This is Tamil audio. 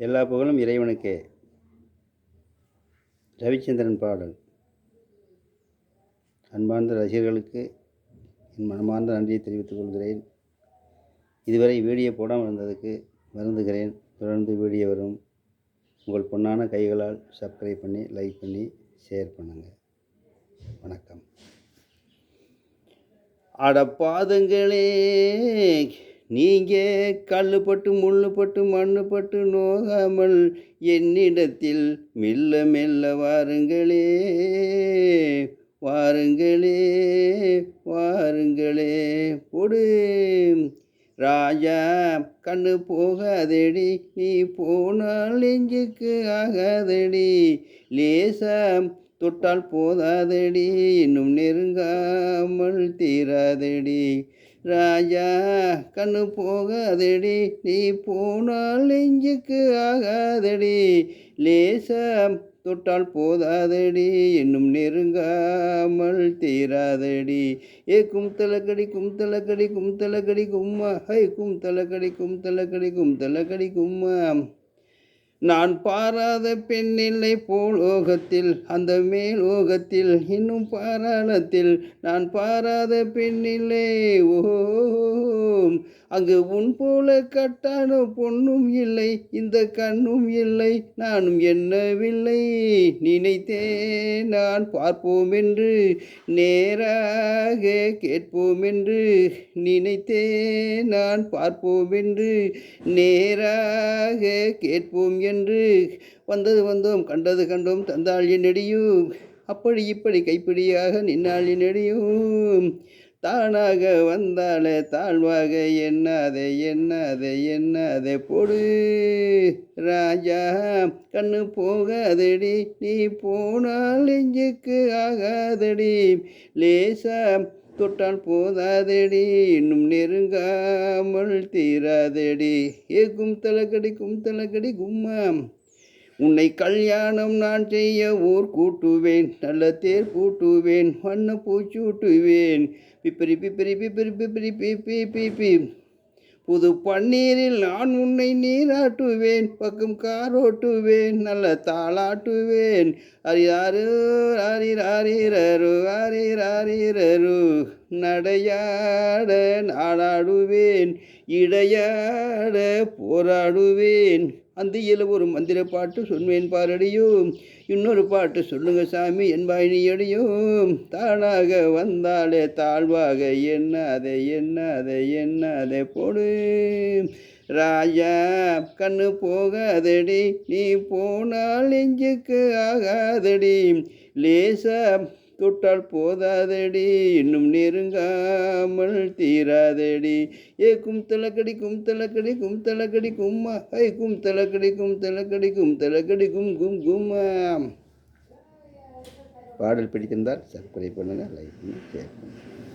எல்லா புகழும் இறைவனுக்கே. ரவிச்சந்திரன் பாடல். அன்பார்ந்த ரசிகர்களுக்கு என் மனமார்ந்த நன்றியை தெரிவித்துக் கொள்கிறேன். இதுவரை வீடியோ போடாமல் இருந்ததுக்கு வருந்துகிறேன். தொடர்ந்து வீடியோ வரும். உங்கள் பொன்னான கைகளால் சப்ஸ்கிரைப் பண்ணி லைக் பண்ணி ஷேர் பண்ணுங்கள் வணக்கம். அடப்பாதங்களே நீங்க கல்லுப்பட்டு முள்ளுப்பட்டு மண்ணுப்பட்டு நோகாமல் என்னிடத்தில் மெல்ல மெல்ல வாருங்களே வாருங்களே வாருங்களே. பொடு. ராஜா கண்ணு போகாதடி நீ போனால் நெஞ்சுக்கு ஆகாதடி. லேசா தொட்டால் போதாதடி இன்னும் நெருங்காமல் தீராதடி. ராஜா கண்ணு போகாதடி நீ போனால் நெஞ்சுக்கு ஆகாதடி. லேசம் தொட்டால் போதாதடி இன்னும் நெருங்காமல் தீராதடி. ஏ கும் தலக்கடி கும் தலக்கடி கும் தலக்கடி கும்மா. ஹை கும் தலக்கடி கும் தலக்கடி கும் தலக்கடி கும்மா. நான் பாராத பெண்ணில்லை போலோகத்தில் அந்த மேலோகத்தில் இன்னும் பாராளத்தில். நான் பாராத பெண்ணில்லை ஓ அங்கு உன் போல கட்டான பொண்ணும் இல்லை இந்த கண்ணும் இல்லை நானும் என்னவில்லை. நினைத்தேன் நான் பார்ப்போம் என்று நேராக கேட்போம் என்று நினைத்தேன் நான் பார்ப்போம் என்று நேராக கேட்போம் என்று. வந்தது வந்தோம் கண்டது கண்டோம் தந்தாள் என்னடியும் அப்படி இப்படி கைப்பிடியாக நின்னாள் என்னடியும். தானாக வந்தாலே தாழ்வாக என்னதே என்னதே என்னதே பொடு. ராஜா கண்ணு போகாதடி நீ போனால் நெஞ்சுக்கு ஆகாதடி. லேசா தொட்டால் போதாதடி இன்னும் நெருங்காமல் தீராதடி. ஏக்கும் தலக்கடி கும் தலக்கடி கும்மா உன்னை கல்யாணம் நான் செய்ய ஊர் கூட்டுவேன் நல்ல தேர் கூட்டுவேன் வண்ண பூச்சூட்டுவேன் பிப்பரி பிப்பரி பிப்பரி பிப்பரி பிப்பி பிப்பி புது பன்னீரில் நான் உன்னை நீராட்டுவேன் பக்கம் காரோட்டுவேன் நல்ல தாளாட்டுவேன். அரியாரு அரிராரிரரு அரிராரிரரு நடையாட நாடாடுவேன் இடையாட போராடுவேன். அந்தியில் ஒரு மந்திர பாட்டு சொன்னேன் பாரடியும் இன்னொரு பாட்டு சொல்லுங்க சாமி என்பாய் தானாக வந்தாலே தாழ்வாக எண்ணாதே எண்ணாதே எண்ணாதே போடு. ராஜா கண்ணு போகாதடி நீ போனால் நெஞ்சுக்கு ஆகாதடி. லேசா தொட்டால் போதாதடி இன்னும் நெருங்காமல் தீராதடி. ஏ கும் தலக்கடி கும் தலக்கடி கும் தலக்கடி கும்மா ஐ கும் தலக்கடி கும் தலக்கடி கும் தலக்கடி கும் கும் கும்மா பாடல் பிடித்திருந்தால் சப்ஸ்கிரைப் பண்ணுங்கள் லைக் பண்ணுங்கள் ஷேர் பண்ணுங்கள்